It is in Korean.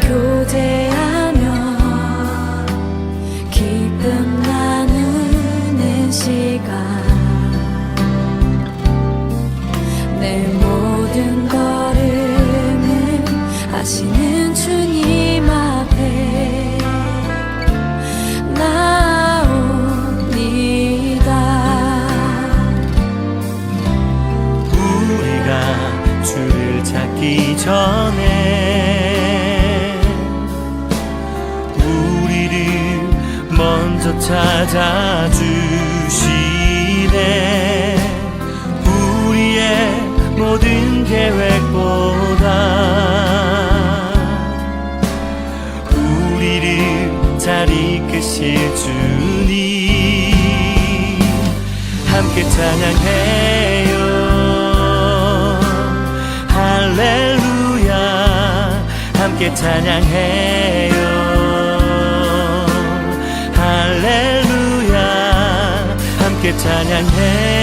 교제하며 기쁨 나누는 시간. 내 모든 걸음을 하시는 주님 앞에 나옵니다. 우리가 주를 찾기 전에 찾아주시네. 우리의 모든 계획보다 우리를 잘 이끄실 주님. 함께 찬양해요. 할렐루야. 함께 찬양해 찬양해